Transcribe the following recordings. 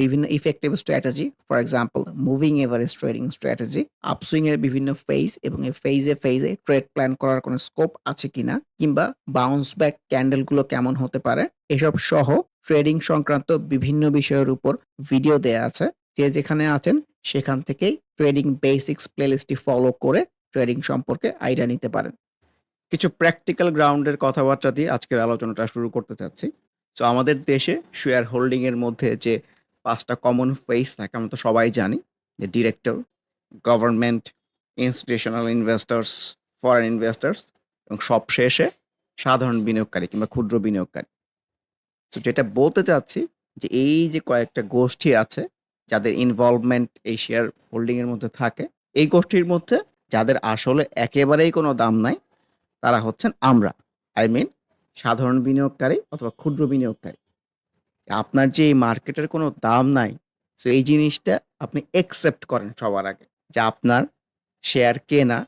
বিভিন্ন effective strategy, for example moving average trading strategy, upswing এর বিভিন্ন ফেজ এবং এই ফেজে, ফেজে ট্রেড প্ল্যান করার কোনো স্কোপ আছে কিনা কিংবা বাউন্স ব্যাক ক্যান্ডেলগুলো কেমন হতে পারে, এসব সহ ট্রেডিং সংক্রান্ত বিভিন্ন বিষয়ের উপর ভিডিও দেয়া আছে। যে যেখানে আছেন সেখান থেকেই ট্রেডিং বেসিক্স প্লেলিস্টটি ফলো করে ট্রেডিং সম্পর্কে আইডিয়া নিতে পারেন। কিছু প্র্যাকটিক্যাল গ্রাউন্ডের কথাবার্তা দিয়ে আজকের আলোচনাটা শুরু করতে চাচ্ছি। তো আমাদের দেশে শেয়ার হোল্ডিং এর মধ্যে যে ৫ টা কমন ফেস থাকে আমরা তো সবাই জানি। যে director, government, institutional investors foreign investors এবং সবশেষে সাধারণ বিনিয়োগকারী কিংবা ক্ষুদ্র বিনিয়োগকারী। তো যেটা বলতে চাচ্ছি যে এই যে কয়েকটা গোষ্ঠী আছে যাদের ইনভলভমেন্ট এই শেয়ার হোল্ডিং এর মধ্যে থাকে, এই গোষ্ঠীর মধ্যে যাদের আসলে একেবারেই কোনো দাম নাই, তারা হচ্ছেন আমরা। আই মিন সাধারণ বিনিয়োগকারী অথবা ক্ষুদ্র বিনিয়োগকারী। আপনার যে এই মার্কেটের কোনো দাম নাই, সো এই জিনিসটা আপনি একসেপ্ট করেন সবার আগে। যে আপনার শেয়ার কেনা,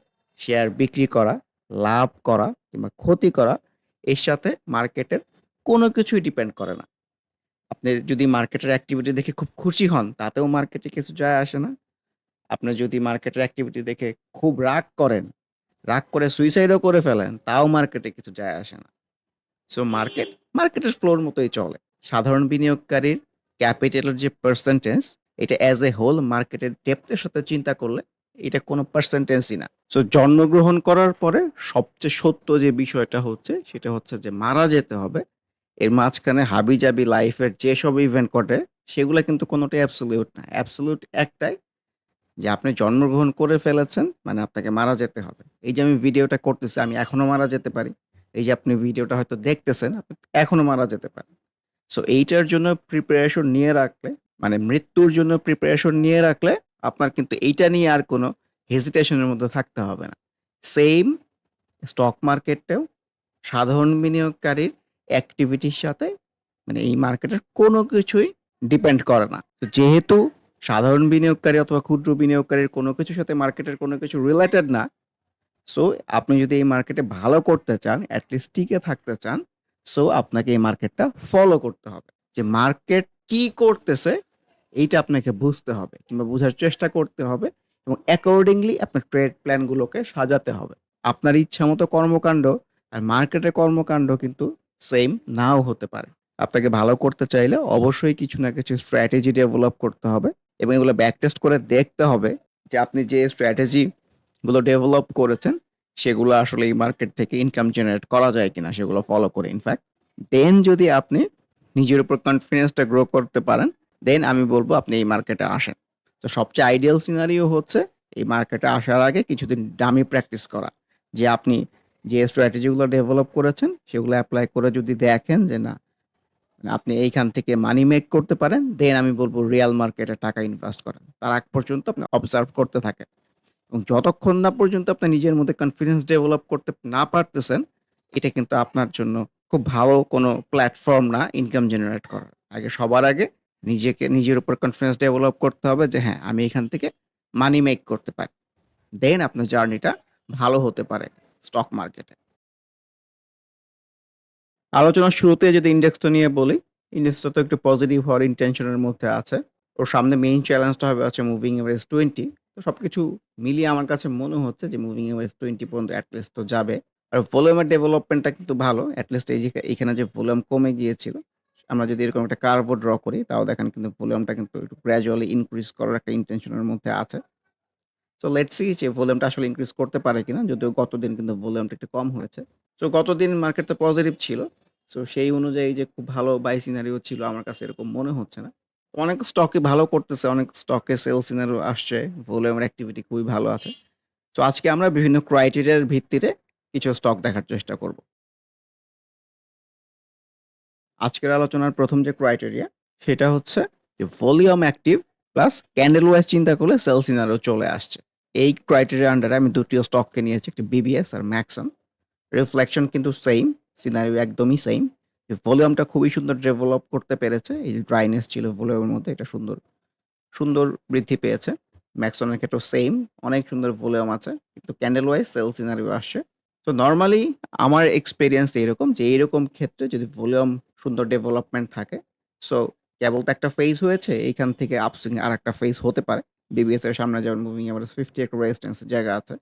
শেয়ার বিক্রি করা, লাভ করা কিংবা ক্ষতি করা এর সাথে মার্কেটের কোনো কিছুই ডিপেন্ড করে না। আপনি যদি মার্কেটের অ্যাক্টিভিটি দেখে খুব খুশি হন, তাতেও মার্কেটে কিছু যায় আসে না। আপনি যদি মার্কেটের অ্যাক্টিভিটি দেখে খুব রাগ করেন, রাগ করে সুইসাইডও করে ফেলেন, তাও মার্কেটে কিছু যায় আসে না। সো মার্কেট, মার্কেটের ফ্লোর মতোই চলে। সাধারণ বিনিয়োগকারীর ক্যাপিটালের যে পার্সেন্টেজ, এটা অ্যাজ এ হোল মার্কেটের ডেপথ এর সাথে চিন্তা করলে এটা কোনো পার্সেন্টেজই না। সো জন্মগ্রহণ করার পরে সবচেয়ে সত্য যে বিষয়টা হচ্ছে, সেটা হচ্ছে যে মারা যেতে হবে। এর মাঝখানে হাবিজাবি লাইফের যেসব ইভেন্ট ঘটে, সেগুলা কিন্তু কোনোটাই অ্যাবসোলিউট না। অ্যাবসোলিউট একটাই যে আপনি জন্মগ্রহণ করে ফেলেছেন, মানে আপনাকে মারা যেতে হবে। এই যে আমি ভিডিওটা করতেছি, আমি এখনও মারা যেতে পারি। এই যে আপনি ভিডিওটা হয়তো দেখতেছেন, আপনি এখনও মারা যেতে পারেন। সো এইটার জন্য প্রিপারেশন নিয়ে রাখলে, মানে মৃত্যুর জন্য প্রিপারেশন নিয়ে রাখলে, আপনার কিন্তু এইটা নিয়ে আর কোনো হেজিটেশনের মধ্যে থাকতে হবে না। সেইম স্টক মার্কেটেও সাধারণ বিনিয়োগকারীর অ্যাক্টিভিটির সাথে মানে এই মার্কেটের কোনো কিছুই ডিপেন্ড করে না। যেহেতু সাধারণ বিনিয়োগকারী অথবা ক্ষুদ্র বিনিয়োগকারীর কোনো কিছুর সাথে মার্কেটের কোনো কিছু রিলেটেড না। সো আপনি যদি এই মার্কেটে ভালো করতে চান, এট লিস্ট টিকে থাকতে চান, সো আপনাকে এই মার্কেটটা ফলো করতে হবে। যে মার্কেট কি করতেছে, এইটা আপনাকে বুঝতে হবে কিংবা বোঝার চেষ্টা করতে হবে এবং অ্যাকর্ডিংলি আপনার ট্রেড প্ল্যানগুলোকে সাজাতে হবে। আপনার ইচ্ছা মতো কর্মকাণ্ড আর মার্কেটের কর্মকাণ্ড কিন্তু সেম নাও হতে পারে। আপনাকে ভালো করতে চাইলে অবশ্যই কিছু না কিছু স্ট্র্যাটেজি ডেভেলপ করতে হবে এবং এগুলো ব্যাক টেস্ট করে দেখতে হবে যে আপনি যে স্ট্র্যাটেজিগুলো ডেভেলপ করেছেন, সেগুলো আসলে এই মার্কেট থেকে ইনকাম জেনারেট করা যায় কিনা সেগুলো ফলো করে ইনফ্যাক্ট। দেন যদি আপনি নিজের উপর কনফিডেন্সটা গ্রো করতে পারেন, দেন আমি বলব আপনি এই মার্কেটে আসেন। তো সবচেয়ে আইডিয়াল সিনারিও হচ্ছে এই মার্কেটে আসার আগে কিছুদিন ডামি প্র্যাকটিস করা। যে আপনি যে স্ট্র্যাটেজিগুলো ডেভেলপ করেছেন, সেগুলো অ্যাপ্লাই করে যদি দেখেন যে না, আপনি এইখান থেকে মানি মেক করতে পারেন, দেন আমি বলব রিয়াল মার্কেটে টাকা ইনভেস্ট করেন। তার আগ পর্যন্ত আপনি অবজার্ভ করতে থাকেন। এবং যতক্ষণ না পর্যন্ত আপনি নিজের মধ্যে কনফিডেন্স ডেভেলপ করতে না পারতেছেন, এটা কিন্তু আপনার জন্য খুব ভালো কোনো প্ল্যাটফর্ম না ইনকাম জেনারেট করার। আগে সবার আগে নিজেকে নিজের উপর কনফিডেন্স ডেভেলপ করতে হবে যে হ্যাঁ, আমি এখান থেকে মানি মেক করতে পারি। দেন আপনার জার্নিটা ভালো হতে পারে স্টক মার্কেটে। আলোচনার শুরুতে যদি ইন্ডেক্সটা নিয়ে বলি, ইন্ডেক্সটা তো একটু পজিটিভ হওয়ার ইনটেনশন এর মধ্যে আছে। ওর সামনে মেইন চ্যালেঞ্জটা হবে আছে মুভিং এভারেজ 20 তো সব কিছু মিলিয়ে আমার কাছে মনে হচ্ছে যে মুভিং এভারেজ 20 পর্যন্ত এট লিস্ট তো যাবে। আর ভলিউমের ডেভেলপমেন্টটা কিন্তু ভালো। অ্যাটলিস্ট এই যে এইখানে যে ভলিউম কমে গিয়েছিল, আমরা যদি এরকম একটা কার্ভও ড্র করি তাও দেখেন কিন্তু ভলিউমটা কিন্তু একটু গ্র্যাজুয়ালি ইনক্রিজ করার একটা ইনটেনশনের মধ্যে আছে। সো লেটস সি যে ভলিউমটা আসলে ইনক্রিজ করতে পারে কিনা। যদিও গতদিন কিন্তু ভলিউমটা একটু কম হয়েছে। সো গতদিন মার্কেট তো পজিটিভ ছিল। সো সেই অনুযায়ী যে খুব ভালো বাই সিনারিও ছিল আমার কাছে এরকম মনে হচ্ছে না। অনেক স্টকে ভালো করতেছে, অনেক স্টকে সেল সিনারিও আসছে, ভলিউমের অ্যাক্টিভিটি খুবই ভালো আছে। তো আজকে আমরা বিভিন্ন ক্রাইটেরিয়ার ভিত্তিতে কিছু স্টক দেখার চেষ্টা করব। আজকের আলোচনার প্রথম যে ক্রাইটেরিয়া সেটা হচ্ছে যে volume active plus candle wise চিন্তা করলে সেল সিনারিও চলে আসছে। এই ক্রাইটেরিয়া আন্ডারে আমি দুটিও স্টককে নিয়েছি একটি বিবিএস আর ম্যাক্সন। রিফ্লেকশন কিন্তু সেইম, সিনারিও একদমই সেইম। ভলিউমটা খুবই সুন্দর ডেভেলপ করতে পেরেছে। এই যে ড্রাইনেস ছিল ভলিউমের মধ্যে এটা সুন্দর, সুন্দর বৃদ্ধি পেয়েছে। ম্যাক্সনের ক্ষেত্রেও সেম অনেক সুন্দর ভলিউম আছে। কিন্তু ক্যান্ডেল ওয়াইজ সেল সিনারিও আসছে। তো নর্মালি আমার এক্সপিরিয়েন্স এরকম যে এইরকম ক্ষেত্রে যদি ভলিউম সুন্দর ডেভেলপমেন্ট থাকে, সো কেবল তো একটা ফেজ হয়েছে, এইখান থেকে আপসুইং আরেকটা ফেজ হতে পারে। বিবিএস এর সামনে যেমন মুভিং আমার ফিফটি একটা রেজিস্ট্যান্সের জায়গা আছে।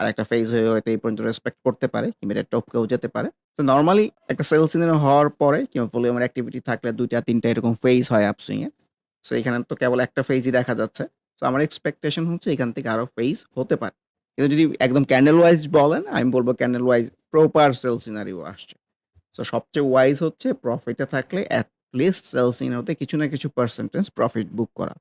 আরেকটা ফেজ হয়ে হয়তো এই পর্যন্ত রেসপেক্ট করতে পারে কিংবা এটা টপকেও যেতে পারে। তো নর্মালি একটা সেল সিনারিও হওয়ার পরে কিংবা ভলিউমের অ্যাক্টিভিটি থাকলে ২ টা ৩ টা এরকম ফেজ হয় আপসুইং এ। সো এখানে তো কেবল একটা ফেজই দেখা যাচ্ছে। সো আমার এক্সপেকটেশন হচ্ছে এখান থেকে আরও ফেজ হতে পারে। কিন্তু যদি একদম ক্যান্ডেল ওয়াইজ বলেন, আমি বলব candle wise proper sell scenario আসছে। সো সবচেয়ে ওয়াইজ হচ্ছে প্রফিটে থাকলে এট লিস্ট সেল সিনারিওতে কিছু না কিছু পার্সেন্টেজ প্রফিট বুক করা।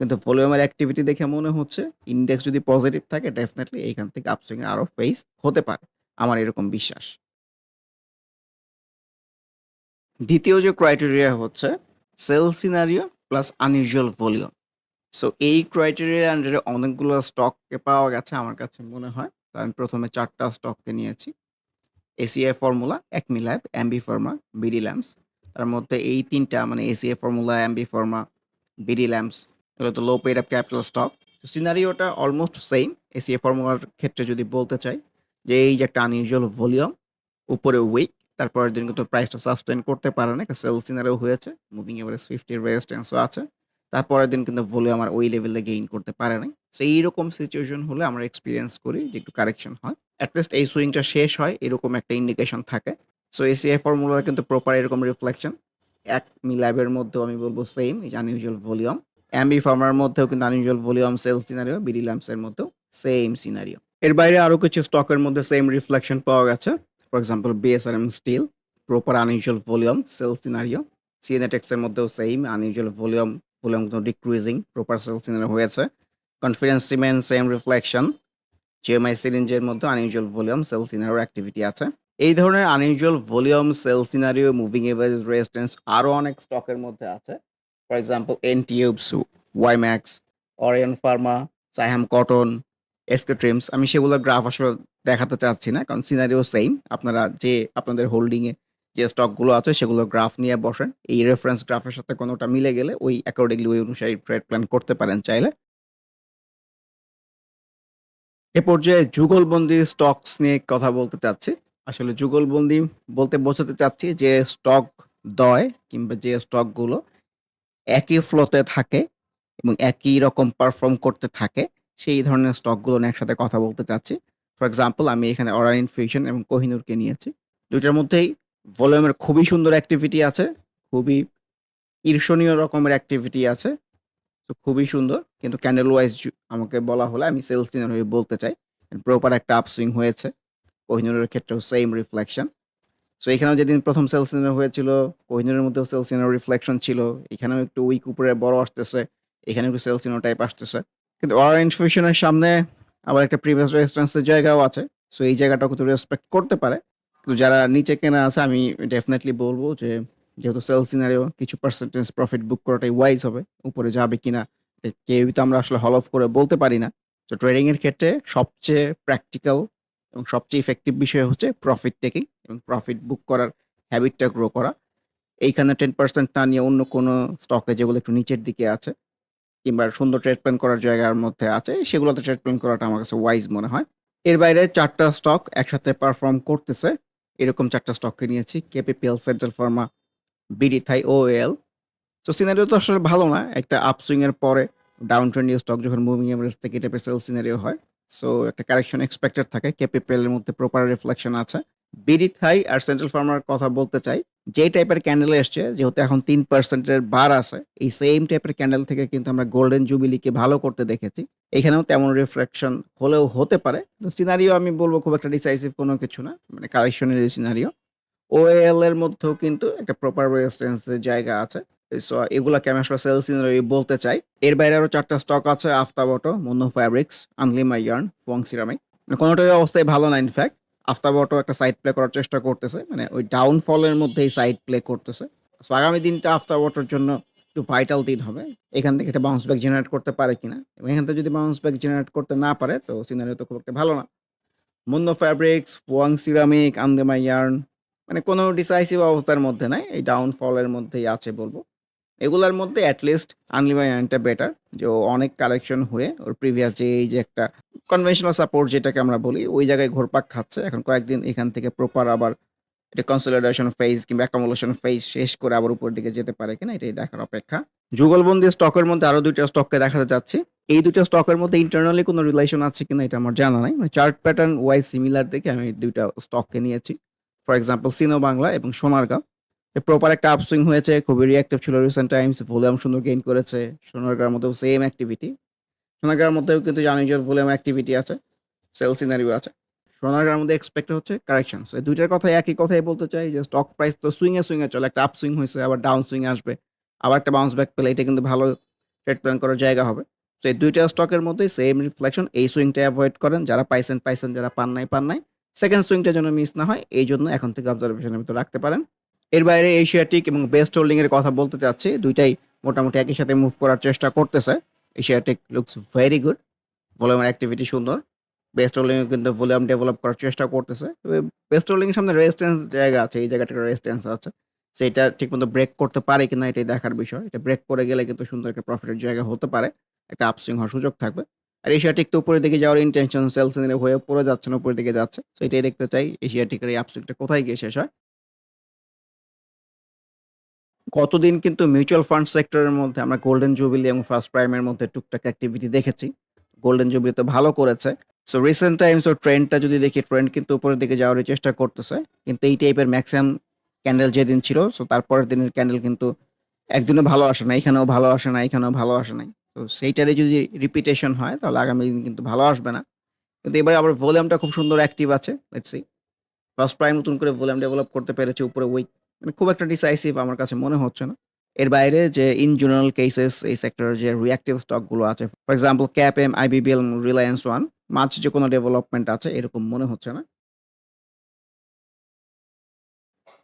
কিন্তু ভলিউমের অ্যাক্টিভিটি দেখে মনে হচ্ছে ইন্ডেক্স যদি পজিটিভ থাকে ডেফিনেটলি এইখান থেকে আপসুইং এ আরও ফেজ হতে পারে। আমার এরকম বিশ্বাস। দ্বিতীয় যে ক্রাইটেরিয়া হচ্ছে sell scenario plus unusual volume. So এই ক্রাইটেরিয়ার আন্ডারে অনেকগুলো স্টককে পাওয়া গেছে আমার কাছে মনে হয়। তো আমি ১ম এ ৪ টা স্টককে নিয়েছি। ACI formula, Acme lab, MB pharma, BD lamps. তার মধ্যে এই তিনটা মানে ACI formula, MB pharma, BD lamps এগুলো তো low paid up capital stock. সিনারিওটা almost same. ACI ফর্মুলার ক্ষেত্রে যদি বলতে চাই যে এই যে একটা আনইউজুয়াল ভলিউম, উপরে উইক, তারপরের দিন কিন্তু প্রাইসটা সাস্টেইন করতে পারে না। একটা সেল সিনারিও হয়েছে। মুভিং এভারেজ 50 রেজিস্ট্যান্সও আছে। তারপরের দিন কিন্তু ভলিউম আর ওই লেভেলে গেইন করতে পারে নাই। সো এইরকম সিচুয়েশন হলে আমরা এক্সপিরিয়েন্স করি যে একটু কারেকশন হয়। অ্যাটলিস্ট এই সুইংটা শেষ হয় এরকম একটা ইন্ডিকেশন থাকে। সো এসিআই ফর্মুলার কিন্তু প্রপার এরকম রিফ্লেকশন। অ্যাকমি ল্যাবের মধ্যেও আমি বলব সেম যে আনইউজুয়াল ভলিউম। এমবি ফার্মার মধ্যেও কিন্তু unusual volume sell scenario, BD lamps এর মধ্যেও সেইম সিনারিও। এর বাইরে আরও কিছু স্টকের মধ্যে সেম রিফ্লেকশন পাওয়া গেছে। For example BSRM steel, proper unusual volume, sell scenario. CNATEX এর মধ্যেও সেম আনইউজুয়াল ভলিউম, ভলিউম কিন্তু ডিক্রিজিং, প্রপার সেল সিনারিও হয়েছে। Confidence cement same reflection. GMI সিরিঞ্জের মধ্যে unusual volume, sell scenario activity আছে। এই ধরনের unusual volume, sell scenario, moving average resistance আরও অনেক স্টকের মধ্যে আছে। For example N tubes, Wimax, Orion pharma, Saiham cotton, SK trims আমি সেগুলোর গ্রাফ আসলে দেখাতে চাচ্ছি না। কারণ সিনারিও সেইম। আপনারা যে আপনাদের হোল্ডিংয়ে যে স্টকগুলো আছে সেগুলো গ্রাফ নিয়ে বসেন। এই রেফারেন্স গ্রাফের সাথে কোনটা মিলে গেলে ওই অ্যাকর্ডিংলি ওই অনুসারে ট্রেড প্ল্যান করতে পারেন চাইলে। এ পর্যায়ে যুগলবন্দি স্টকস নিয়ে কথা বলতে চাচ্ছি। আসলে যুগলবন্দি বলতে বোঝাতে চাচ্ছি যে স্টক দয় কিংবা যে স্টকগুলো একই ফ্লোতে থাকে এবং একই রকম পারফর্ম করতে থাকে, সেই ধরনের স্টকগুলো নিয়ে একসাথে কথা বলতে চাচ্ছি। ফর এক্সাম্পল আমি এখানে অরাইন ফিউশন এবং কোহিনুরকে নিয়েছি। ২ টার মধ্যেই ভলিউমের খুবই সুন্দর অ্যাক্টিভিটি আছে। খুবই ঈর্ষণীয় রকমের অ্যাক্টিভিটি আছে। তো খুবই সুন্দর। কিন্তু ক্যান্ডেল ওয়াইজ আমাকে বলা হলে আমি সেলস সিনারিও বলতে চাই। প্রপার একটা আপসুইং হয়েছে। কোহিনুরের ক্ষেত্রেও সেইম রিফ্লেকশন। সো এখানেও যেদিন প্রথম সেল সিনারিও হয়েছিল, কোহিনুরের মধ্যেও সেল সিনারিও রিফ্লেকশন ছিল। এখানেও একটু উইক উপরে বড় আসতেছে। এখানেও একটু সেল সিনারিও টাইপ আসতেছে। কিন্তু অরাইন ফিউশনের সামনে আবার একটা প্রিভিয়াস রেজিস্ট্যান্স এর জায়গাও আছে। সো এই জায়গাটাও কিন্তু রেসপেক্ট করতে পারে। কিন্তু যারা নিচে কেনা আছে আমি ডেফিনেটলি বলব যে যেহেতু সেল সিনারিও কিছু পার্সেন্টেজ প্রফিট বুক করাটাই ওয়াইজ হবে। উপরে যাবে কিনা কেউই তো আমরা আসলে হল অফ করে বলতে পারি না। তো ট্রেডিংয়ের ক্ষেত্রে সবচেয়ে প্র্যাকটিক্যাল এবং সবচেয়ে ইফেক্টিভ বিষয় হচ্ছে প্রফিট টেকিং এবং প্রফিট বুক করার হ্যাবিটটা গ্রো করা। এইখানে 10% না নিয়ে অন্য কোনো স্টকে যেগুলো একটু নিচের দিকে আছে কিংবা সুন্দর ট্রেড প্ল্যান করার জায়গার মধ্যে আছে সেগুলোতে ট্রেড প্ল্যান করাটা আমার কাছে ওয়াইজ মনে হয়। এর বাইরে চারটা স্টক একসাথে পারফর্ম করতেছে। এরকম ৪ টা স্টককে নিয়েছি। KPPL, central pharma, BD Thai, O L তো সিনারিও তো আসলে ভালো না। একটা আপসুইং এর পরে ডাউন ট্রেন্ডি স্টক যখন মুভিং এভারেজ থেকে টাইপের সেল সিনারিও হয়। সো একটা কারেকশন এক্সপেক্টেড থাকে। কেপিপিএল এর মধ্যে প্রপার রিফ্লেকশন আছে। বিডি থাই আর সেন্ট্রাল ফার্মার কথা বলতে চাই। যে টাইপের ক্যান্ডেল এসছে যেহেতু এখন 3% এর বার আছে, এই সেম টাইপের ক্যান্ডেল থেকে কিন্তু আমরা গোল্ডেন জুবিলিকে ভালো করতে দেখেছি। এখানেও তেমন রিফ্লেকশন হলেও হতে পারে। সিনারিও আমি বলব খুব একটা ডিসাইসিভ কোনো কিছু না। মানে কারেকশনেরই সিনারিও। ওএল এর মধ্যেও কিন্তু একটা প্রপার রেজিস্ট্যান্স এর জায়গা আছে। সো এগুলাকে আমি আসলে সেল সিনারিও বলতে চাই। এর বাইরে আরও ৪ টা স্টক আছে Aftab auto, Monno fabrics, Anlima yarn, Fuwang ceramic. মানে কোনটারই অবস্থাই ভালো না ইনফ্যাক্ট। আফতাব অটো একটা সাইড প্লে করার চেষ্টা করতেছে। মানে ওই ডাউনফল এর মধ্যেই সাইড প্লে করতেছে। সো আগামী দিনটা আফতাব অটোর জন্য একটু ভাইটাল দিন হবে। এখান থেকে একটা বাউন্স ব্যাক জেনারেট করতে পারে কিনা? এবং এখান থেকে যদি বাউন্স ব্যাক জেনারেট করতে না পারে তো সিনারিও তো খুব একটা ভালো না। Monno fabrics, Fuwang ceramic, Anlima yarn মানে কোনো ডিসাইসিভ অবস্থার মধ্যে নাই। এই ডাউনফল এর মধ্যেই আছে বলব। এগুলার মধ্যে এট লিস্ট আনলিমা ইয়ার্নটা বেটার। যে অনেক কারেকশন হয়ে, ওর প্রিভিয়াস যে এই যে একটা কনভেনশনাল সাপোর্ট যেটাকে আমরা বলি, ওই জায়গায় ঘোরপাক খাচ্ছে। এখন কয়েকদিন এখান থেকে প্রপার আবার এটা কনসলিডেশন ফেজ কিংবা অ্যাকুমুলেশন ফেজ শেষ করে আবার উপর দিকে যেতে পারে কিনা, এটাই দেখার অপেক্ষা। যুগলবন্দি স্টকের মধ্যে আরও ২ টা স্টককে দেখাতে চাচ্ছি। এই ২ টা স্টকের মধ্যে ইন্টারনালি কোনো রিলেশন আছে কিনা এটা আমার জানা নাই। মানে চার্ট প্যাটার্ন ওয়াইজ সিমিলার দেখে আমি ২ টা স্টককে নিয়েছি। ফর এক্সাম্পল সিনো বাংলা এবং সোনারগাঁও। প্রপার একটা আপসুইং হয়েছে। খুবই রিঅ্যাক্টিভ ছিল রিসেন্ট টাইমস। ভলিউম সুন্দর গেইন করেছে। সোনারগাঁওর মধ্যেও সেম অ্যাক্টিভিটি। সোনারগাঁওর মধ্যেও কিন্তু জানি যে ভলিউম অ্যাক্টিভিটি আছে। সেল সিনারিও আছে। সোনারগাঁওর মধ্যে এক্সপেক্ট হচ্ছে কারেকশন। এই ২ টার কথাই একই কথাই বলতে চাই যে স্টক প্রাইস তো সুইং এ, সুইং চলে। একটা আপসুইং হয়েছে আবার ডাউন সুইং আসবে। আবার একটা বাউন্স ব্যাক পেলে এটা কিন্তু ভালো ট্রেড প্ল্যান করার জায়গা হবে। সো এই দুইটা স্টকের মধ্যেই সেম রিফ্লেকশন। এই সুইংটা অ্যাভয়েড করেন। যারা পাইছেন, পাইছেন। যারা পান নাই, পান নাই। সেকেন্ড সুইংটা যেন মিস না হয় এই জন্য এখন থেকে অবজারভেশনের ভিতর রাখতে পারেন। এর বাইরে এশিয়াটিক এবং বেস্ট হোল্ডিং এর কথা বলতে চাচ্ছি। দুইটাই মোটামুটি একই সাথে মুভ করার চেষ্টা করতেছে। Asiatic looks very good. ভলিউমের অ্যাক্টিভিটি সুন্দর। বেস্ট হোল্ডিং এও কিন্তু ভলিউম ডেভেলপ করার চেষ্টা করতেছে। তবে বেস্ট হোল্ডিং এর সামনে রেজিস্ট্যান্স জায়গা আছে। এই জায়গাটা রেজিস্ট্যান্স আছে। সেটা ঠিকমতো ব্রেক করতে পারে কিনা এটাই দেখার বিষয়। এটা ব্রেক করে গেলে কিন্তু সুন্দর একটা প্রফিটের জায়গা হতে পারে। একটা আপসুইং হওয়ার সুযোগ থাকবে। আর এশিয়াটিক তো উপরের দিকে যাওয়ার ইনটেনশন সেল সিনারি হয়ে পড়ে যাচ্ছে না, উপরের দিকে যাচ্ছে। সো এটাই দেখতে চাই এশিয়াটিকের এই আপসুইংটা কোথায় গিয়ে শেষ হয়। গতদিন কিন্তু মিউচুয়াল ফান্ড সেক্টরের মধ্যে আমরা গোল্ডেন জুবিলি এবং ফার্স্ট প্রাইমের মধ্যে টুকটাক অ্যাক্টিভিটি দেখেছি। গোল্ডেন জুবিলি তো ভালো করেছে। সো রিসেন্ট টাইমস ওর ট্রেন্ডটা যদি দেখি ট্রেন্ড কিন্তু উপরের দিকে যাওয়ারই চেষ্টা করতেছে। কিন্তু এই টাইপের ম্যাক্সিমাম ক্যান্ডেল যেদিন ছিল সো তারপরের দিনের ক্যান্ডেল কিন্তু একদিনও ভালো আসে না। এখানেও ভালো আসে না, এখানেও ভালো আসে নাই। তো সেইটারই যদি রিপিটেশন হয় তাহলে আগামী দিন কিন্তু ভালো আসবে না। কিন্তু এবারে আবার ভলিউমটা খুব সুন্দর অ্যাক্টিভ আছে। লেটস। ফার্স্ট প্রাইম নতুন করে ভলিউম ডেভেলপ করতে পেরেছে উপরে উইক। মানে খুব একটা ডিসাইসিভ আমার কাছে মনে হচ্ছে না। এর বাইরে যে ইন জেনারেল কেসেস এই সেক্টরের যে রিঅ্যাক্টিভ স্টকগুলো আছে। For example CAPM, IBBL, Reliance one মাঝ যে কোনো ডেভেলপমেন্ট আছে এরকম মনে হচ্ছে না।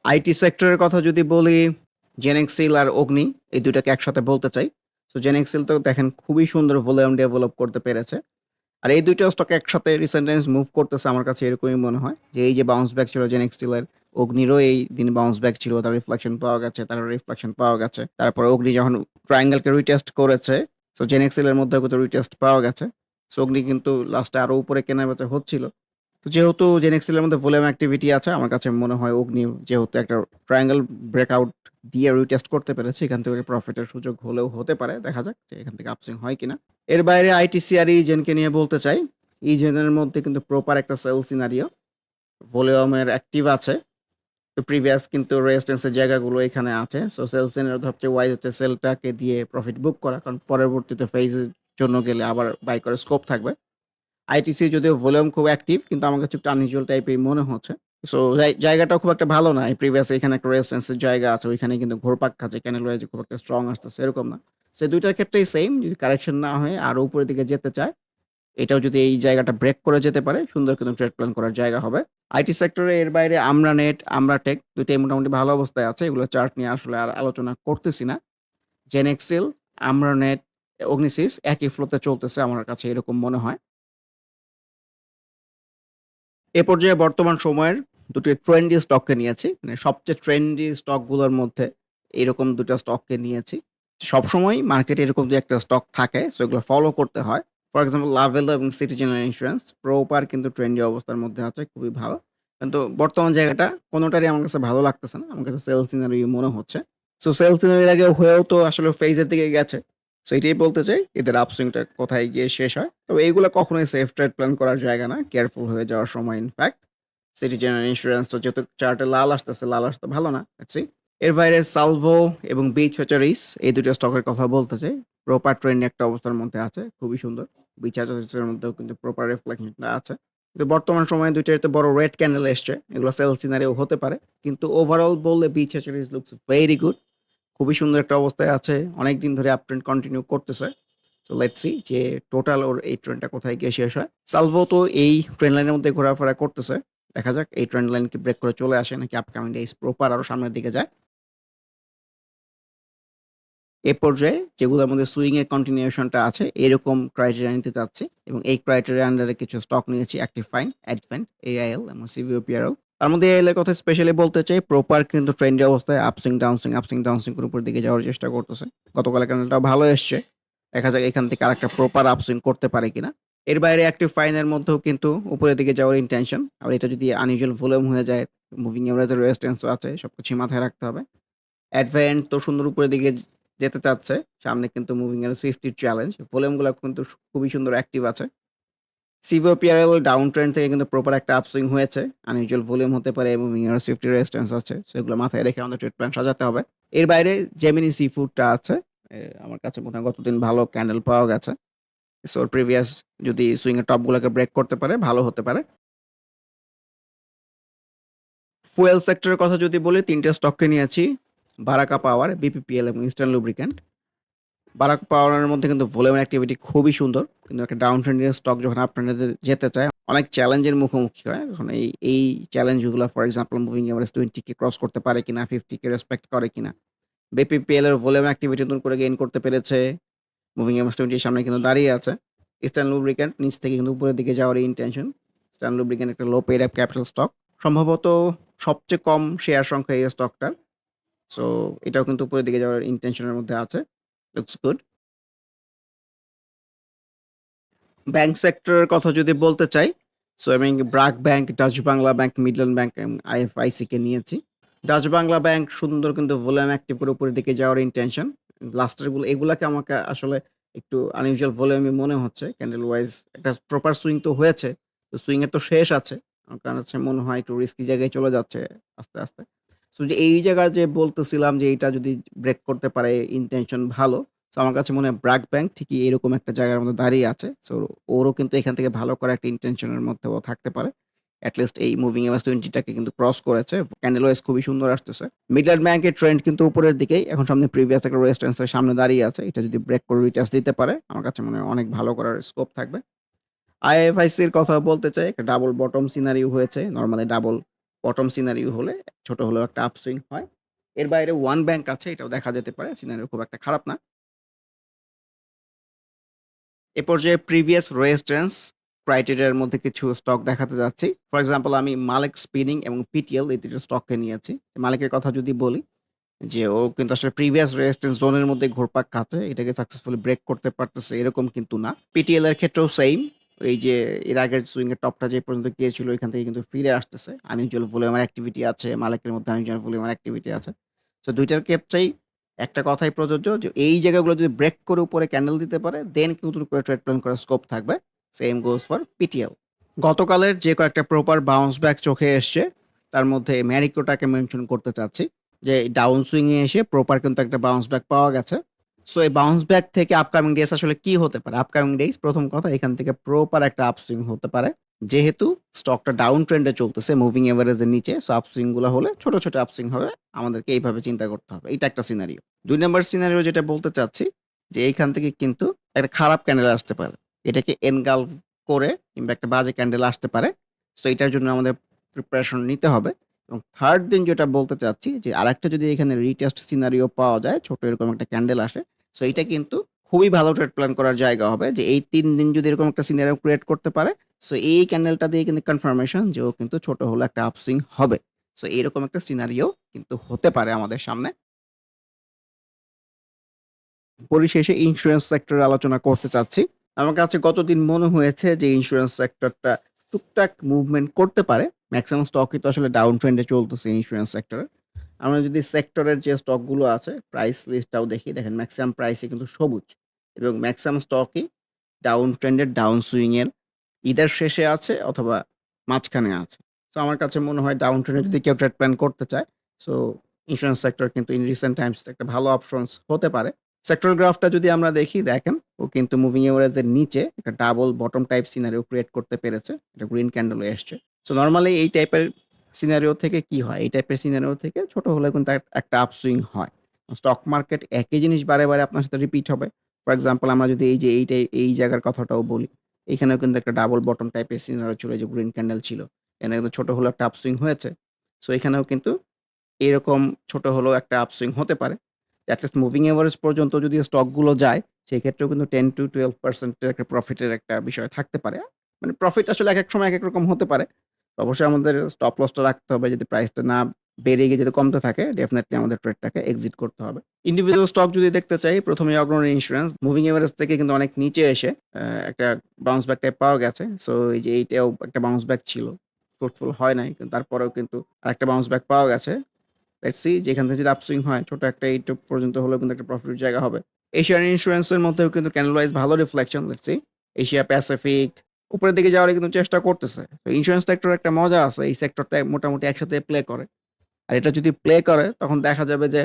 আইটি সেক্টরের কথা যদি বলি জেনেক্সিল আর অগ্নি এই ২ টাকে একসাথে বলতে চাই। সো জেনেক্সিল তো দেখেন খুবই সুন্দর ভলিউম ডেভেলপ করতে পেরেছে। আর এই ২ টা স্টক একসাথে রিসেন্ট মুভ করতেছে আমার কাছে এরকমই মনে হয়। যে এই যে বাউন্স ব্যাক ছিল জেনেক্সিলের, অগ্নিরও এই দিন বাউন্স ব্যাক ছিল। তার রিফ্লেকশন পাওয়া গেছে, তার রিফ্লেকশন পাওয়া গেছে। তারপরে অগ্নি যখন ট্রায়াঙ্গেলকে রিটেস্ট করেছে সো জেনেক্সিলের মধ্যেও কিন্তু রিটেস্ট পাওয়া গেছে। সো অগ্নি কিন্তু লাস্টে আরও উপরে কেনাবেচা হচ্ছিল। তো যেহেতু জেনেক্সিলের মধ্যে ভলিউম অ্যাক্টিভিটি আছে আমার কাছে মনে হয় অগ্নি যেহেতু একটা ট্রায়াঙ্গেল ব্রেকআউট দিয়ে রিটেস্ট করতে পেরেছে এখান থেকে প্রফিটের সুযোগ হলেও হতে পারে। দেখা যাক যে এখান থেকে আপসুইং হয় কিনা। এর বাইরে আইটিসি আর ইজেনকে নিয়ে বলতে চাই। ইজেনের মধ্যে কিন্তু প্রপার একটা সেল সিনারিও। ভলিউমের অ্যাক্টিভ আছে। তো প্রিভিয়াস কিন্তু রেজিস্ট্যান্স এর জায়গাগুলো এখানে আছে। সো সেল সিনারিও সবচেয়ে ওয়াইজ হচ্ছে সেলটাকে দিয়ে প্রফিট বুক করা। কারণ পরবর্তীতে ফেজের জন্য গেলে আবার বাই করার স্কোপ থাকবে। আইটিসি যদিও ভলিউম খুব অ্যাক্টিভ কিন্তু আমার কাছে একটু আনইউজুয়াল টাইপের মনে হচ্ছে। সো জায় জায়গাটাও খুব একটা ভালো না। প্রিভিয়াস এখানে একটা রেজিস্ট্যান্স এর জায়গা আছে। ওইখানে কিন্তু ঘুরপাক খাচ্ছে। ওয়াইজ খুব একটা স্ট্রং আসতেছে এরকম না। সো দুইটার ক্ষেত্রেই সেম যদি কারেকশন না হয়ে আরও উপরের দিকে যেতে চায়, এটাও যদি এই জায়গাটা ব্রেক করে যেতে পারে সুন্দর কিন্তু ট্রেড প্ল্যান করার জায়গা হবে। আইটি সেক্টরে এর বাইরে আমরানেট, আমরাটেক ২ টাই মোটামুটি ভালো অবস্থায় আছে। এগুলো চার্ট নিয়ে আসলে আর আলোচনা করতেছি না। জেনেক্সিল, আমরানেট, অগ্নিসিস একই ফ্লোতে চলতেছে আমার কাছে এরকম মনে হয়। এ পর্যায়ে বর্তমান সময়ের ২ টি ট্রেন্ডি স্টককে নিয়েছি। মানে সবচেয়ে ট্রেন্ডি স্টকগুলোর মধ্যে এরকম ২ টা স্টককে নিয়েছি। সবসময় মার্কেটে এরকম দু একটা স্টক থাকে। সো এগুলো ফলো করতে হয়। ফর এক্সাম্পল লাভেলো এবং সিটি জেনারেল ইন্স্যুরেন্স প্রপার কিন্তু ট্রেন্ডি অবস্থার মধ্যে আছে। খুবই ভালো। কিন্তু বর্তমান জায়গাটা কোনোটারই আমার কাছে ভালো লাগতেছে না। আমার কাছে সেল সিনারিও মনে হচ্ছে। সো সেল সিনারির আগে হয়েও তো আসলে ফেজের দিকে গেছে। সো এটাই বলতে চাই এদের আপসুইংটা কোথায় গিয়ে শেষ হয়। তবে এইগুলো কখনোই সেফ ট্রেড প্ল্যান করার জায়গা না। কেয়ারফুল হয়ে যাওয়ার সময় ইনফ্যাক্ট। সিটি জেনারেল ইন্স্যুরেন্স তো যেহেতু চার্টে লাল আসতেছে, লাল আসতে ভালো না। এর বাইরে সালভো এবং বিচ হ্যাচারিস এই ২ টা স্টকের কথা বলতে চাই। প্রপার ট্রেন্ডি একটা অবস্থার মধ্যে আছে। খুবই সুন্দর। বিচ হ্যাচারিস এর মধ্যেও কিন্তু প্রপার রিফ্লেকশনটা আছে। কিন্তু বর্তমান সময়ে ২ টাতে বড় রেড ক্যান্ডেল এসছে। এগুলো সেল সিনারিও হতে পারে। কিন্তু ওভারঅল বললে beach hatcheries looks very good. খুবই সুন্দর একটা অবস্থায় আছে। অনেকদিন ধরে আপ ট্রেন্ড কন্টিনিউ করতেছে। সো লেটস সি যে টোটাল ওর এই ট্রেন্ডটা কোথায় গিয়ে শেষ হয়। সালভো তো এই ট্রেন্ড লাইনের মধ্যে ঘোরাফেরা করতেছে। দেখা যাক এই ট্রেন্ড লাইন কি ব্রেক করে চলে আসে নাকি আপকামিং ডেইজ প্রপার আরও সামনের দিকে যায়। এ পর্যায়ে যেগুলোর মধ্যে সুইং এর কন্টিনিউশনটা আছে এরকম ক্রাইটেরিয়া নিতে চাচ্ছি এবং এই ক্রাইটেরিয়া আন্ডারে কিছু স্টক নিয়েছি অ্যাক্টিভ ফাইন, অ্যাডভেন্ট, এআইএল এবং সিভিওপিআরএল। তার মধ্যে এআইএল এর কথা স্পেশালি বলতে চাই প্রপার কিন্তু ট্রেন্ডি অবস্থায় আপসিং ডাউনসিং আপসিং ডাউনসুইং করে উপর দিকে যাওয়ার চেষ্টা করতেছে। গতকালের ক্যান্ডেলটাও ভালো এসছে। দেখা যাক এখান থেকে আরেকটা প্রপার আপসিং করতে পারে কিনা। এর বাইরে অ্যাক্টিভ ফাইন এর মধ্যেও কিন্তু উপরের দিকে যাওয়ার ইনটেনশন। আর এটা যদি আনইউজুয়াল ভলিউম হয়ে যায়, মুভিং এভারেজের রেজিস্ট্যান্স ও আছে সবকিছুই মাথায় রাখতে হবে। অ্যাডভেন্ট তো সুন্দর উপরের দিকে যেতে চাচ্ছে। সামনে কিন্তু মুভিং এভারেজ 50 চ্যালেঞ্জ। ভলিউমগুলা কিন্তু খুবই সুন্দর অ্যাক্টিভ আছে। সিভিওপিআরএল ডাউন ট্রেন্ড থেকে কিন্তু প্রপার একটা আপসুইং হয়েছে। আনইউজুয়াল ভলিউম হতে পারে এবং এভারেজ 50 রেজিস্ট্যান্স আছে। সেগুলো মাথায় রেখে আমাদের ট্রেড প্ল্যান সাজাতে হবে। এর বাইরে জেমিনি সি ফুডটা আছে। আমার কাছে মনে হয় গতদিন ভালো ক্যান্ডেল পাওয়া গেছে। সো প্রিভিয়াস যদি সুইং এর টপ ব্রেক করতে পারে, ভালো হতে পারে। ফুয়েল সেক্টরের কথা যদি বলি, তিনটে স্টককে নিয়েছি। বারাকা পাওয়ার, বিপিপিএল এবং ইস্টার্ন লুব্রিক্যান্ট। বারাকা পাওয়ারের মধ্যে কিন্তু ভলিউম অ্যাক্টিভিটি খুবই সুন্দর। কিন্তু একটা ডাউন ট্রেন্ডিং স্টক যখন আপ ট্রেন্ডে যেতে চায় অনেক চ্যালেঞ্জের মুখোমুখি হয়। এখন এই এই চ্যালেঞ্জগুলো ফর এক্সাম্পল মুভিং এভারেজ টোয়েন্টিকে ক্রস করতে পারে কিনা, 50 কে রেসপেক্ট করে কিনা। বিপিপিএল এর ভলিউম অ্যাক্টিভিটি নতুন করে গেইন করতে পেরেছে। মুভিং এভারেজ 20 এর সামনে কিন্তু দাঁড়িয়ে আছে। ইস্টার্ন লুব্রিক্যান্ট নিচ থেকে কিন্তু উপরের দিকে যাওয়ার ইনটেনশন। ইস্টার্ন লুব্রিক্যান্ট একটা low paid up capital stock. সম্ভবত সবচেয়ে কম শেয়ার সংখ্যা এই স্টকটার। সো এটাও কিন্তু উপরের দিকে যাওয়ার ইনটেনশন এর মধ্যে আছে। Looks good. ব্যাংক সেক্টরের কথা যদি বলতে চাই, সো আমি BRAC bank, Dutch Bangla bank, Midland bank IFIC কে নিয়েছি। ডাচ বাংলা ব্যাংক সুন্দর কিন্তু ভলিউম অ্যাক্টিভ করে উপরের দিকে যাওয়ার ইনটেনশন। লাস্টেরগুলো এগুলাকে আমাকে আসলে একটু আনইউজুয়াল ভলিউমই মনে হচ্ছে। ক্যান্ডেল ওয়াইজ একটা প্রপার সুইং তো হয়েছে। তো সুইং এর তো শেষ আছে। আমার কাছে মনে হয় একটু রিস্কি জায়গায় চলে যাচ্ছে আস্তে, আস্তে। সো যে এই জায়গায় যে বলতেছিলাম যে এটা যদি ব্রেক করতে পারে ইনটেনশন ভালো। সো আমার কাছে মনে হয় ব্রাক ব্যাংক ঠিকই এরকম একটা জায়গার মধ্যে দাঁড়িয়ে আছে। সো ওরও কিন্তু এখান থেকে ভালো করে একটা ইনটেনশন এর মধ্যে ও থাকতে পারে। এট লিস্ট এই মুভিং এভারেজ 20 টাকে কিন্তু ক্রস করেছে। ক্যান্ডেল ওয়াইজ খুবই সুন্দর আসতেছে। মিডল্যান্ড ব্যাংকের ট্রেন্ড কিন্তু উপরের দিকেই। এখন সামনে প্রিভিয়াস একটা রেজিস্ট্যান্স সামনে দাঁড়িয়ে আছে। এটা যদি ব্রেক করে রিচার্জ দিতে পারে, আমার কাছে মনে হয় অনেক ভালো করার স্কোপ থাকবে। আইএফআইসির কথা বলতে চাই। একটা ডাবল বটম সিনারিও হয়েছে। নর্মালি ডাবল বটম সিনারিও হলে, ছোট হলেও একটা আপসুইং হয়। এর বাইরে ওয়ান ব্যাংক আছে, এটাও দেখা যেতে পারে। সিনারিও খুব একটা খারাপ না। এ পর্যায়ে প্রিভিয়াস রেজিস্ট্যান্স ক্রাইটেরিয়ার মধ্যে কিছু স্টক দেখাতে যাচ্ছি। ফর এক্সাম্পল আমি মালিক স্পিনিং এবং পিটিএল এই ২ টা স্টককে নিয়েছি। মালিকের কথা যদি বলি, যে ও কিন্তু আসলে প্রিভিয়াস রেজিস্ট্যান্স জোনের মধ্যে ঘোরপাক খাচ্ছে। এটাকে সাকসেসফুলি ব্রেক করতে পারতেছে, এরকম কিন্তু না। পিটিএল এর ক্ষেত্রেও সেইম। এই যে, এর আগের সুইং এর টপটা যে পর্যন্ত গিয়েছিল, ওইখান থেকে কিন্তু ফিরে আসতেছে। আমি আনইউজুয়াল ভলিউমের অ্যাক্টিভিটি আছে। মালেকের মধ্যে আনইউজুয়াল ভলিউমের অ্যাক্টিভিটি আছে। সো ২ টার ক্ষেত্রেই একটা কথাই প্রযোজ্য যে, এই জায়গাগুলো যদি ব্রেক করে উপরে ক্যান্ডেল দিতে পারে দেন নতুন করে ট্রেড প্ল্যান করার স্কোপ থাকবে। Same goes for PTL. গতকালের যে কয়েকটা প্রপার বাউন্স ব্যাক চোখে এসছে, তার মধ্যে ম্যারিকোটাকে মেনশন করতে চাচ্ছি। যে ডাউন সুইং এ এসে প্রপার কিন্তু একটা বাউন্স ব্যাক পাওয়া গেছে। সো এই বাউন্স ব্যাক থেকে আপকামিং ডেজ আসলে কি হতে পারে? আপকামিং ডেজ প্রথম কথা এখান থেকে প্রপার একটা আপসুইং হতে পারে। যেহেতু স্টকটা ডাউন ট্রেন্ডে চলতেছে মুভিং এভারেজ এর নিচে। সো আপসুইংগুলা হলে ছোট, ছোট আপসুইং হবে। আমাদেরকে এইভাবে চিন্তা করতে হবে। এটা একটা সিনারিও। দুই নাম্বার সিনারিও যেটা বলতে চাচ্ছি যে এইখান থেকে কিন্তু একটা খারাপ ক্যান্ডেল আসতে পারে। এটাকে এনগালফ করে কিংবা একটা বাজে ক্যান্ডেল আসতে পারে। সো এটার জন্য আমাদের প্রিপারেশন নিতে হবে। এবং থার্ড দিন যেটা বলতে চাচ্ছি যে আরেকটা যদি এখানে রিটেস্ট সিনারিও পাওয়া যায়, ছোট এরকম একটা ক্যান্ডেল আসে। সো এটা কিন্তু খুবই ভালো ট্রেড প্ল্যান করার জায়গা হবে যে এই তিন দিন যদি এরকম একটা সিনারিও ক্রিয়েট করতে পারে। সো এই ক্যান্ডেলটা দিয়ে কিন্তু কনফার্মেশন যে ও কিন্তু ছোট হলেও একটা আপসুইং হবে। সো এরকম একটা সিনারিও কিন্তু হতে পারে আমাদের সামনে। পরিশেষে ইন্স্যুরেন্স সেক্টরের আলোচনা করতে চাচ্ছি। আমার কাছে গতদিন মনে হয়েছে যে ইন্স্যুরেন্স সেক্টরটা টুকটাক মুভমেন্ট করতে পারে। ম্যাক্সিমাম স্টকই তো আসলে ডাউন ট্রেন্ডে চলতেছে ইন্স্যুরেন্স সেক্টরে। আমরা যদি সেক্টরের যে স্টকগুলো আছে প্রাইস লিস্টটাও দেখি দেখেন ম্যাক্সিমাম প্রাইসই কিন্তু সবুজ এবং ম্যাক্সিমাম স্টকই ডাউন ট্রেন্ডের ডাউন সুইংয়ের ঈদের শেষে আছে অথবা মাঝখানে আছে। সো আমার কাছে মনে হয় ডাউন ট্রেন্ডে যদি কেউ ট্রেড প্ল্যান করতে চায়, সো ইন্স্যুরেন্স সেক্টর কিন্তু ইন রিসেন্ট টাইমস একটা ভালো অপশনস হতে পারে। সেক্টরাল গ্রাফটা যদি আমরা দেখি দেখেন, ও কিন্তু মুভিং এভারেজের নিচে একটা double bottom type scenario create করতে পেরেছে। এটা গ্রিন ক্যান্ডেল এসছে। সো নর্মালি এই টাইপের সিনারিও থেকে কি হয়? এই টাইপের সিনারিও থেকে ছোট হলেও কিন্তু এক একটা আপসুইং হয়। স্টক মার্কেট একই জিনিস বারে, বারে আপনার সাথে রিপিট হবে। ফর এক্সাম্পল আমরা যদি এই যে এইটাই এই জায়গার কথাটাও বলি, এখানেও কিন্তু একটা ডাবল বটম টাইপের সিনারিও ছিল যে গ্রিন ক্যান্ডেল ছিল। এখানে কিন্তু ছোটো হলেও একটা আপসুইং হয়েছে। সো এখানেও কিন্তু এরকম ছোট হলেও একটা আপসুইং হতে পারে। এটলিস্ট মুভিং এভারেজ পর্যন্ত যদি স্টকগুলো যায়, সেই ক্ষেত্রেও কিন্তু টেন টু টুয়েলভ পার্সেন্টের একটা প্রফিটের একটা বিষয় থাকতে পারে। মানে প্রফিট আসলে এক এক সময় এক এক রকম হতে পারে। অবশ্যই আমাদের স্টপ লসটা রাখতে হবে। যদি প্রাইসটা না বেড়ে গিয়ে যদি কমতে থাকে, ডেফিনেটলি আমাদের ট্রেডটাকে এক্সিট করতে হবে। ইন্ডিভিজুয়াল স্টক যদি দেখতে চাই, ১ম এই অগ্রণী ইন্স্যুরেন্স মুভিং এভারেজ থেকে কিন্তু অনেক নিচে এসে একটা বাউন্স ব্যাক টাইপ পাওয়া গেছে। সো এই যে এইটাও একটা বাউন্স ব্যাক ছিল। ফ্রুটফুল হয় নাই। কিন্তু তারপরেও কিন্তু আরেকটা বাউন্স ব্যাক পাওয়া গেছে। দেখছি যেখান থেকে যদি আপসুইং হয়, ছোট একটা এইট পর্যন্ত হলেও কিন্তু একটা প্রফিটের জায়গা হবে। এশিয়ান ইন্স্যুরেন্সের মধ্যেও কিন্তু ক্যান্ডেল ভালো রিফ্লেকশন দেখছি এশিয়া প্যাসিফিক উপরের দিকে যাওয়ার কিন্তু চেষ্টা করতেছে। তো ইন্স্যুরেন্স সেক্টরে একটা মজা আছে। এই সেক্টরটা মোটামুটি একসাথে প্লে করে। আর এটা যদি প্লে করে তখন দেখা যাবে যে,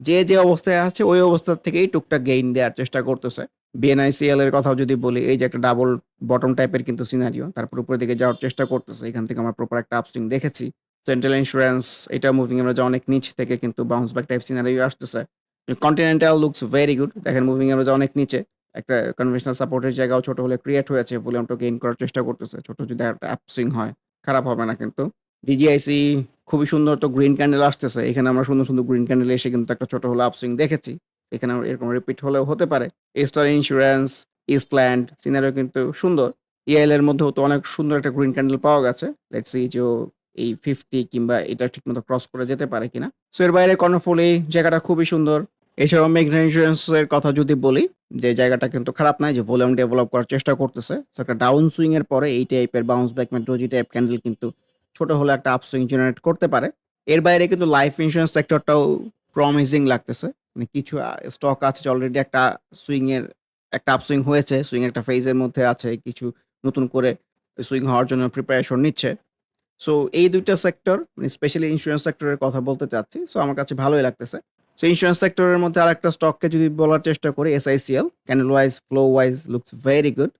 যে, যে অবস্থায় আছে ওই অবস্থা থেকেই টুকটাক গেইন দেওয়ার চেষ্টা করতেছে। বিএনআইসিএল এর কথাও যদি বলি, এই যে একটা ডাবল বটম টাইপের কিন্তু সিনারিও। তারপর উপরের দিকে যাওয়ার চেষ্টা করতেছে। এখান থেকে আমরা প্রপার একটা আপস্টিং দেখেছি। সেন্ট্রাল ইন্স্যুরেন্স এটা মুভিং এভারেজে অনেক নিচ থেকে কিন্তু বাউন্স ব্যাক টাইপ সিনারিও আসতেছে। Continental looks very good. দেখেন মুভিং এভারেজে অনেক নিচে। একটা কনভেনশনাল সাপোর্টের জায়গাও ছোট হলে ক্রিয়েট হয়েছে। বলে ভলিউমটা গেইন করার চেষ্টা করতেছে। ছোট যদি একটা আপসুইং হয়, খারাপ হবে না কিন্তু। ডিজিআইসি খুবই সুন্দর তো গ্রিন ক্যান্ডেল আসতেছে। এখানে আমরা সুন্দর, সুন্দর গ্রিন ক্যান্ডেল এসে কিন্তু একটা ছোট হলে আপসুইং দেখেছি। এখানে আমরা এরকম রিপিট হলেও হতে পারে। এস্টার ইন্স্যুরেন্স, ইস্টল্যান্ড সিনারিও কিন্তু সুন্দর। ইআইএল এর মধ্যেও তো অনেক সুন্দর একটা গ্রিন ক্যান্ডেল পাওয়া গেছে। লেটস সি যে এই 50 কিংবা এটা ঠিকমতো ক্রস করে যেতে পারে কিনা। সো এর বাইরে কর্ণফুলী জায়গাটা খুবই সুন্দর। এছাড়াও মেঘনা ইন্স্যুরেন্স এর কথা যদি বলি, যে জায়গাটা কিন্তু খারাপ নাই যে ভলিউম ডেভেলপ করার চেষ্টা করতেছে। একটা ডাউন সুইং এর পরে এই টাইপের bounce back doji type candle কিন্তু ছোট হলে একটা আপসুইং জেনারেট করতে পারে। এর বাইরে কিন্তু লাইফ ইন্স্যুরেন্স সেক্টরটাও প্রমিজিং লাগতেছে। মানে কিছু স্টক আছে যে অলরেডি একটা সুইং এর একটা আপসুইং হয়েছে। সুইং একটা ফেজের মধ্যে আছে। কিছু নতুন করে সুইং হওয়ার জন্য প্রিপারেশন নিচ্ছে। সো এই দুইটা সেক্টর মানে স্পেশালি ইন্স্যুরেন্স সেক্টরের কথা বলতে চাচ্ছি। সো আমার কাছে ভালোই লাগতেছে। সো ইন্স্যুরেন্স সেক্টরের মধ্যে আরেকটা স্টককে যদি বলার চেষ্টা করি SICL, candle wise, flow wise looks very good.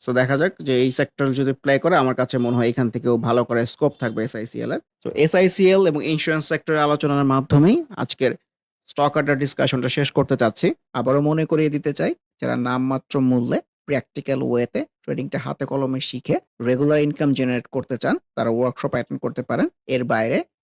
So দেখা যাক যে এই সেক্টর যদি প্লে করে আমার কাছে মনে হয় এখান থেকেও ভালো করে স্কোপ থাকবে এসআইসিএল এর। সো এসআইসিএল এবং ইন্স্যুরেন্স সেক্টরের আলোচনার মাধ্যমেই আজকের স্টক আড্ডার ডিসকাশনটা শেষ করতে চাচ্ছি। আবারও মনে করিয়ে দিতে চাই, যারা নামমাত্র মূল্যে প্র্যাকটিক্যাল ওয়েতে ট্রেডিংটা হাতে কলমে শিখে রেগুলার ইনকাম জেনারেট করতে চান, তারা ওয়ার্কশপ অ্যাটেন্ড করতে পারেন। এর বাইরে